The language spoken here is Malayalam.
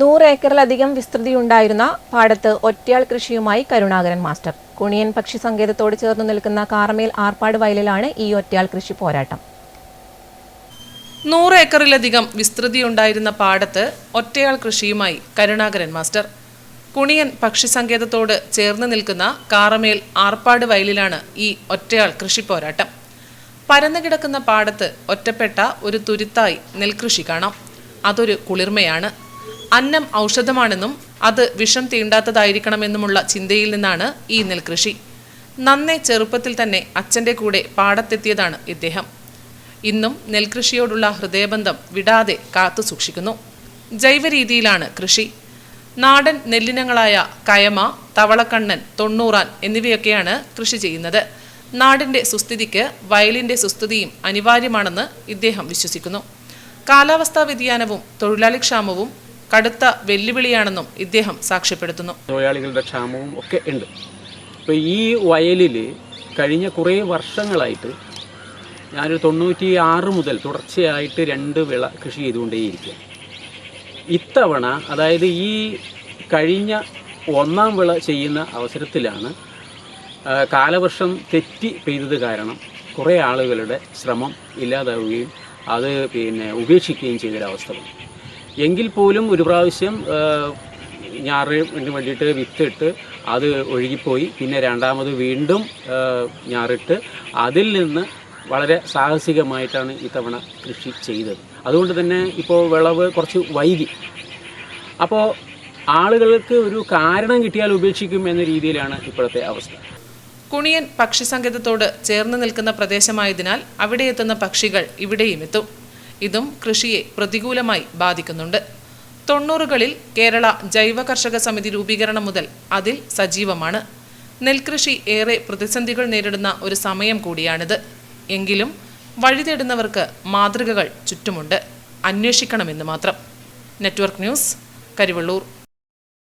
നൂറ് ഏക്കറിലധികം വിസ്തൃതിയുണ്ടായിരുന്ന പാടത്ത് ഒറ്റയാൾ കൃഷിയുമായി കരുണാകരൻ മാസ്റ്റർ. കുണിയൻ പക്ഷി സങ്കേതത്തോട് ചേർന്ന് നിൽക്കുന്ന കാർമേൽ ആർപ്പാട് വയലിലാണ് ഈ ഒറ്റയാൾ കൃഷി പോരാട്ടം. നൂറ് ഏക്കറിലധികം വിസ്തൃതിയുണ്ടായിരുന്ന പാടത്ത് ഒറ്റയാൾ കൃഷിയുമായി കരുണാകരൻ മാസ്റ്റർ. കുണിയൻ പക്ഷി സങ്കേതത്തോട് ചേർന്ന് നിൽക്കുന്ന കാറമേൽ ആർപ്പാട് വയലിലാണ് ഈ ഒറ്റയാൾ കൃഷി പോരാട്ടം. പരന്നു കിടക്കുന്ന പാടത്ത് ഒറ്റപ്പെട്ട ഒരു തുരുത്തായി നെൽകൃഷി കാണാം. അതൊരു കുളിർമയാണ്. അന്നം ഔഷധമാണെന്നും അത് വിഷം തീണ്ടാത്തതായിരിക്കണമെന്നുമുള്ള ചിന്തയിൽ നിന്നാണ് ഈ നെൽകൃഷി. നന്നേ ചെറുപ്പത്തിൽ തന്നെ അച്ഛന്റെ കൂടെ പാടത്തെത്തിയതാണ് ഇദ്ദേഹം. ഇന്നും നെൽകൃഷിയോടുള്ള ഹൃദയബന്ധം വിടാതെ കാത്തു സൂക്ഷിക്കുന്നു. ജൈവ രീതിയിലാണ് കൃഷി. നാടൻ നെല്ലിനങ്ങളായ കയമ തവളക്കണ്ണൻ തൊണ്ണൂറാൻ എന്നിവയൊക്കെയാണ് കൃഷി ചെയ്യുന്നത്. നാടിന്റെ സുസ്ഥിതിക്ക് വയലിന്റെ സുസ്ഥിതിയും അനിവാര്യമാണെന്ന് ഇദ്ദേഹം വിശ്വസിക്കുന്നു. കാലാവസ്ഥാ വ്യതിയാനവും തൊഴിലാളി ക്ഷാമവും കടുത്ത വെല്ലുവിളിയാണെന്നും ഇദ്ദേഹം സാക്ഷ്യപ്പെടുത്തുന്നു. തൊഴിലാളികളുടെ ക്ഷാമവും ഒക്കെ ഉണ്ട്. ഇപ്പോൾ ഈ വയലിൽ കഴിഞ്ഞ കുറേ വർഷങ്ങളായിട്ട് ഞാനൊരു തൊണ്ണൂറ്റി ആറ് മുതൽ തുടർച്ചയായിട്ട് രണ്ട് വിള കൃഷി ചെയ്തുകൊണ്ടേയിരിക്കുക ഇത്തവണ അതായത് ഈ കഴിഞ്ഞ ഒന്നാം വിള ചെയ്യുന്ന അവസരത്തിലാണ് കാലവർഷം തെറ്റി പെയ്തത് കാരണം കുറേ ആളുകളുടെ ശ്രമം ഇല്ലാതാവുകയും അത് പിന്നെ ഉപേക്ഷിക്കുകയും ചെയ്തൊരവസ്ഥ വന്നു. എങ്കിൽ പോലും ഒരു പ്രാവശ്യം ഞാറ് ഞാറിന് വേണ്ടിയിട്ട് വിത്തിട്ട് അത് ഒഴുകിപ്പോയി. പിന്നെ രണ്ടാമത് വീണ്ടും ഞാറിട്ട് അതിൽ നിന്ന് വളരെ സാഹസികമായിട്ടാണ് ഇത്തവണ കൃഷി ചെയ്തത്. അതുകൊണ്ട് തന്നെ ഇപ്പോൾ വിളവ് കുറച്ച് വൈകി. അപ്പോൾ ആളുകൾക്ക് ഒരു കാരണം കിട്ടിയാൽ ഉപേക്ഷിക്കും എന്ന രീതിയിലാണ് ഇപ്പോഴത്തെ അവസ്ഥ. കുണിയൻ പക്ഷിസങ്കേതത്തോട് ചേർന്ന് നിൽക്കുന്ന പ്രദേശമായതിനാൽ അവിടെ എത്തുന്ന പക്ഷികൾ ഇവിടെയും എത്തും. ഇതും കൃഷിയെ പ്രതികൂലമായി ബാധിക്കുന്നുണ്ട്. തൊണ്ണൂറുകളിൽ കേരള ജൈവ കർഷക സമിതി രൂപീകരണം മുതൽ അതിൽ സജീവമാണ്. നെൽകൃഷി ഏറെ പ്രതിസന്ധികൾ നേരിടുന്ന ഒരു സമയം കൂടിയാണിത്. എങ്കിലും വഴി തേടുന്നവർക്ക് മാതൃകകൾ ചുറ്റുമുണ്ട്. അന്വേഷിക്കണമെന്ന് മാത്രം. Network news Karivellur.